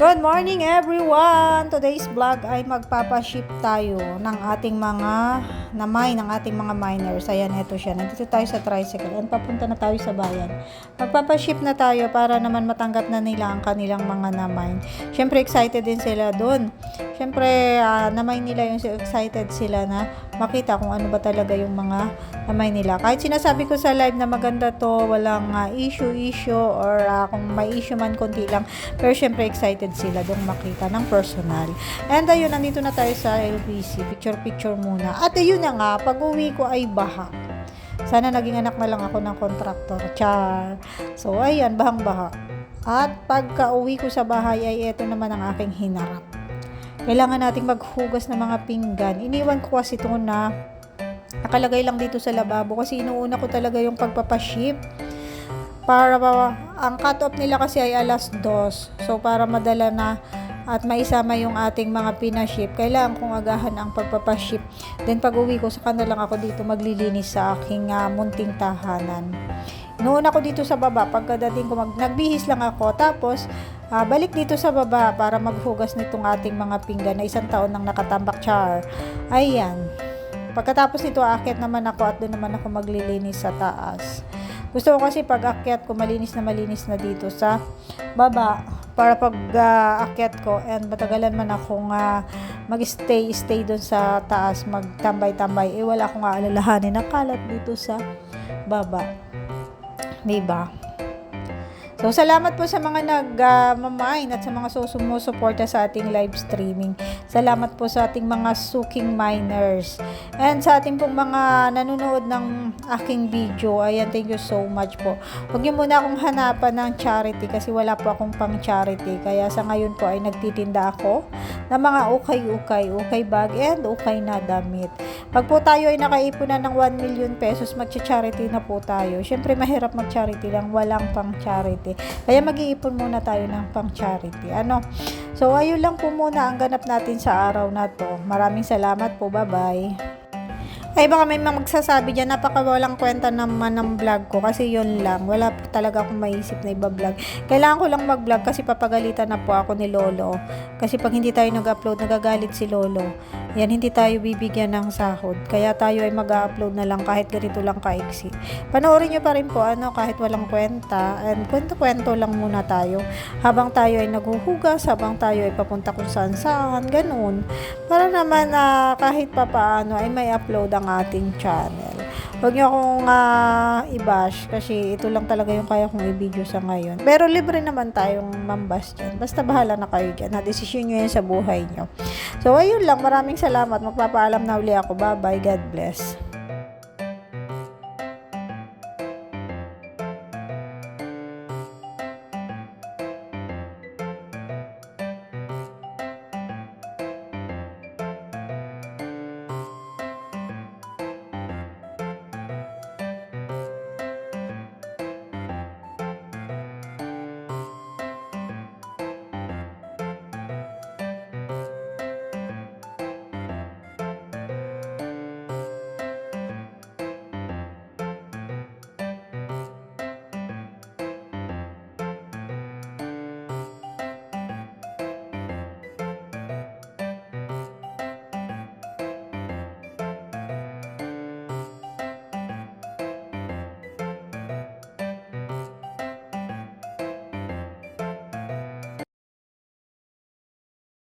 Good morning everyone! Today's vlog ay magpapaship tayo ng ating mga namay ng ating mga miners. Ayan, ito siya. Nandito tayo sa tricycle and papunta na tayo sa bayan. Magpapaship na tayo para naman matanggap na nila ang kanilang mga namay. Siyempre excited din sila doon. Siyempre ah, namay nila yung excited sila na makita kung ano ba talaga yung mga namay nila. Kahit sinasabi ko sa live na maganda to, walang ah, issue-issue or ah, kung may issue man konti lang. Pero syempre excited sila dong makita ng personal. And ayun, nandito na tayo sa LBC. Picture-picture muna. At ayun na nga, pag uwi ko ay baha. Sana naging anak na lang ako ng kontraktor. Char. So, ayan, bahang-baha. At pagka uwi ko sa bahay ay ito naman ang aking hinarap. Kailangan nating maghugas ng mga pinggan. Iniwan ko kasi ito na nakalagay lang dito sa lababo kasi inuuna ko talaga yung pagpapaship para ang cut-off nila kasi ay alas 2. So, para madala na at maisama yung ating mga pinaship, kailangan kong agahan ang pagpapaship. Then, pag uwi ko, saka na lang ako dito maglilinis sa aking ah, munting tahanan. Noon ako dito sa baba, pagkadating ko, mag, nagbihis lang ako. Tapos, ah, balik dito sa baba para maghugas nitong ating mga pinggan na isang taon nang nakatambak char. Ayan. Pagkatapos nito, aakyat naman ako at doon naman ako maglilinis sa taas. Gusto ko kasi pag akyat ko, malinis na malinis na dito sa baba. Para pag akyat ko and matagalan man akong ah, mag-stay, stay doon sa taas, magtambay-tambay, eh wala akong aalalahanin na kalat dito sa baba. Diba? So, salamat po sa mga nag-mamain at sa mga susumusuporta sa ating live streaming. Salamat po sa ating mga suking miners. And sa ating pong mga nanonood ng aking video. Ayan, thank you so much po. Huwag niyo muna akong hanapan ng charity kasi wala po akong pang charity. Kaya sa ngayon po ay nagtitinda ako ng mga ukay-ukay, ukay bag and ukay na damit. Pag po tayo ay nakaipon na ng 1 million pesos, magcha-charity na po tayo. Siyempre, mahirap mag-charity lang, walang pang charity. Kaya mag-iipon muna tayo ng pang charity. Ano? So, ayun lang po muna ang ganap natin sa araw na to. Maraming salamat po. Bye-bye. Ay baka may magsasabi dyan, napaka walang kwenta naman ng vlog ko kasi yun lang. Wala talaga akong maisip na iba-vlog. Kailangan ko lang mag-vlog kasi papagalitan na po ako ni Lolo. Kasi pag hindi tayo nag-upload, nagagalit si Lolo. Yan, hindi tayo bibigyan ng sahod. Kaya tayo ay mag-upload na lang kahit ganito lang kaiksi. Panoorin nyo pa rin po, ano, kahit walang kwenta. And kwento-kwento lang muna tayo. Habang tayo ay naghuhugas, habang tayo ay papunta kung saan saan, ganun. Para naman na kahit papaano ay may upload ang ating channel. Huwag niyo akong ah, i-bash kasi ito lang talaga yung kaya kong i-video sa ngayon. Pero libre naman tayong mambas dyan. Basta bahala na kayo dyan. Na desisyon nyo yan sa buhay nyo. So, ayun lang. Maraming salamat. Magpapaalam na uli ako. Bye-bye. God bless.